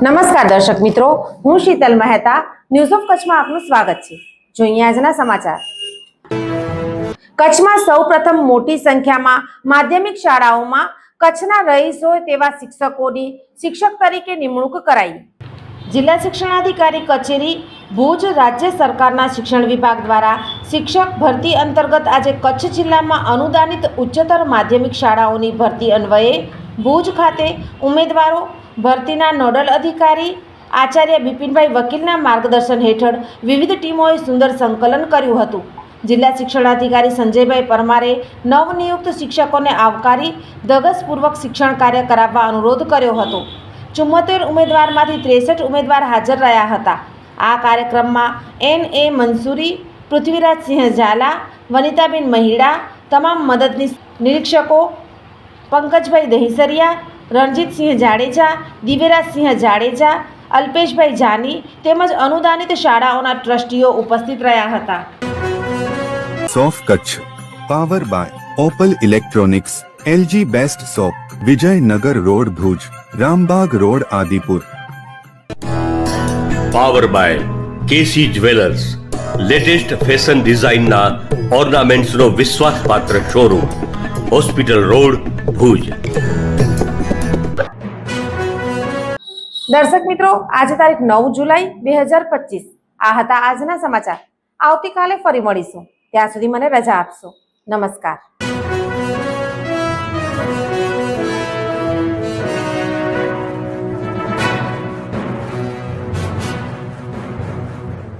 નમસ્કાર દર્શક મિત્રો, હું શીતલ મહેતા ન્યૂઝ ઓફ કચ્છમાં આપનું સ્વાગત છે. જોઈએ આજના સમાચાર. કચ્છમાં સૌપ્રથમ મોટી સંખ્યામાં માધ્યમિક શાળાઓમાં કચ્છના રહીશ હોય તેવા શિક્ષકોની શિક્ષક તરીકે નિમણૂક કરાઈ. જિલ્લા શિક્ષણાધિકારી કચેરી ભુજ રાજ્ય સરકારના શિક્ષણ વિભાગ દ્વારા શિક્ષક ભરતી અંતર્ગત આજે કચ્છ જિલ્લામાં અનુદાનિત ઉચ્ચતર માધ્યમિક શાળાઓની ભરતી અન્વયે ભુજ ખાતે ઉમેદવારો ભરતીના નોડલ અધિકારી આચાર્ય બિપિનભાઈ વકીલના માર્ગદર્શન હેઠળ વિવિધ ટીમોએ સુંદર સંકલન કર્યું હતું. જિલ્લા શિક્ષણાધિકારી સંજયભાઈ પરમારે નવનિયુક્ત શિક્ષકોને આવકારી ધગસપૂર્વક શિક્ષણ કાર્ય કરાવવા અનુરોધ કર્યો હતો. ચુમ્મોતેર ઉમેદવારમાંથી ત્રેસઠ ઉમેદવાર હાજર રહ્યા હતા. આ કાર્યક્રમમાં એન એ મંસૂરી પૃથ્વીરાજસિંહ ઝાલા, વનિતાબેન મહિડા, તમામ મદદનીશ નિરીક્ષકો, પંકજભાઈ દહીસરિયા રણજીતસિંહ જાડેજા દિવેરાજસિંહ જાડેજા અલ્પેશભાઈ જાની તેમજ અનુદાનિત શાળાઓના ટ્રસ્ટીઓ ઉપસ્થિત રહ્યા હતા. સોફ Kutch power by Opal electronics LG best shop Vijaynagar road Bhuj Rambag road Adipur. Power by KC jewellers latest fashion ડિઝાઇનના ઓર્નામેન્ટ્સનો વિશ્વાસપાત્ર શોરૂમ હોસ્પિટલ રોડ ભુજ. દર્શક મિત્રો, આજે તારીખ નવ જુલાઈ બે હજાર પચીસ. આ હતા આજના સમાચાર. આવતીકાલે ફરી મળીશું. ત્યાં સુધી મને રજા આપશો. નમસ્કાર.